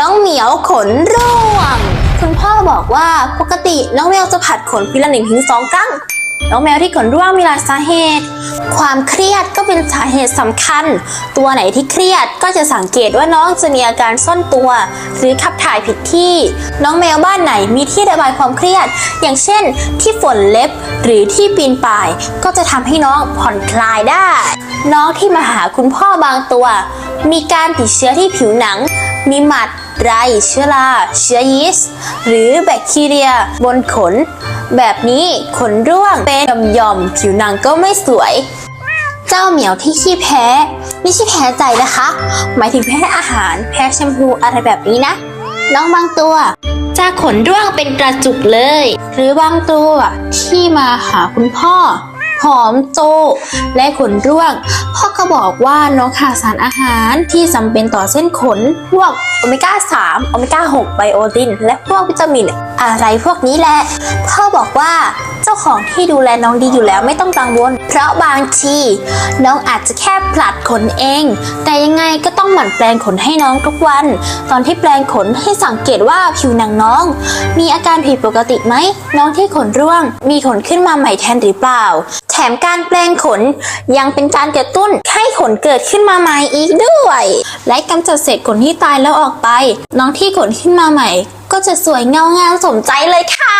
น้องเหมียวขนร่วง คุณพ่อบอกว่าปกติน้องแมวจะผัดขนปีละหนึ่งถึงสองครั้ง น้องแมวที่ขนร่วงมีหลายสาเหตุ ความเครียดก็เป็นสาเหตุสำคัญ ตัวไหนที่เครียดก็จะสังเกตว่าน้องจะมีอาการซ่อนตัว หรือขับถ่ายผิดที่ น้องแมวบ้านไหนมีที่ระบายความเครียด อย่างเช่น ที่ฝนเล็บหรือที่ปีนป่าย ก็จะทำให้น้องผ่อนคลายได้ น้องที่มาหาคุณพ่อ บางตัว มีการติดเชื้อที่ผิวหนัง มีหมัดไรเชื้อราเชื้อยีสต์หรือแบคทีเรีย บนขน แบบนี้ขนร่วงเป็นหย่อมๆผิวหนังก็ไม่สวย เจ้าเหมียวที่ขี้แพ้ไม่ใช่แพ้ใจนะคะ หมายถึงแพ้อาหารแพ้แชมพูอะไรแบบนี้นะ น้องบางตัวจะขนร่วงเป็นกระจุกเลย หรือบางตัวที่มาหาคุณพ่อ หอมโต และขนร่วง พ่อก็บอกว่าน้องขาดสารอาหารที่จำเป็นต่อเส้นขนพวก โอเมก้า 3 โอเมก้า 6 ไบโอติน และพวกวิตามิน อะไรพวกนี้แหละพ่อบอกว่าเจ้าของที่ดูแลน้องดีอยู่แล้วไม่ต้องกังวล เพราะบางที น้องอาจจะแค่ผลัดขนเอง แต่ยังไงก็ต้องหมั่นแปลงขนให้น้องทุกวัน ตอนที่แปลงขนให้สังเกตว่าผิวหนังน้อง มีอาการผิดปกติไหม น้องที่ขนร่วง มีขนขึ้นมาใหม่แทนหรือเปล่า แถมการแปลงขนยังเป็นการกระตุ้นให้ขนเกิดขึ้นมาใหม่อีกด้วย และกำจัดเศษขนที่ตายแล้วออกไป น้องที่ขนขึ้นมาใหม่ ก็จะสวยเงางามสมใจเลยค่ะ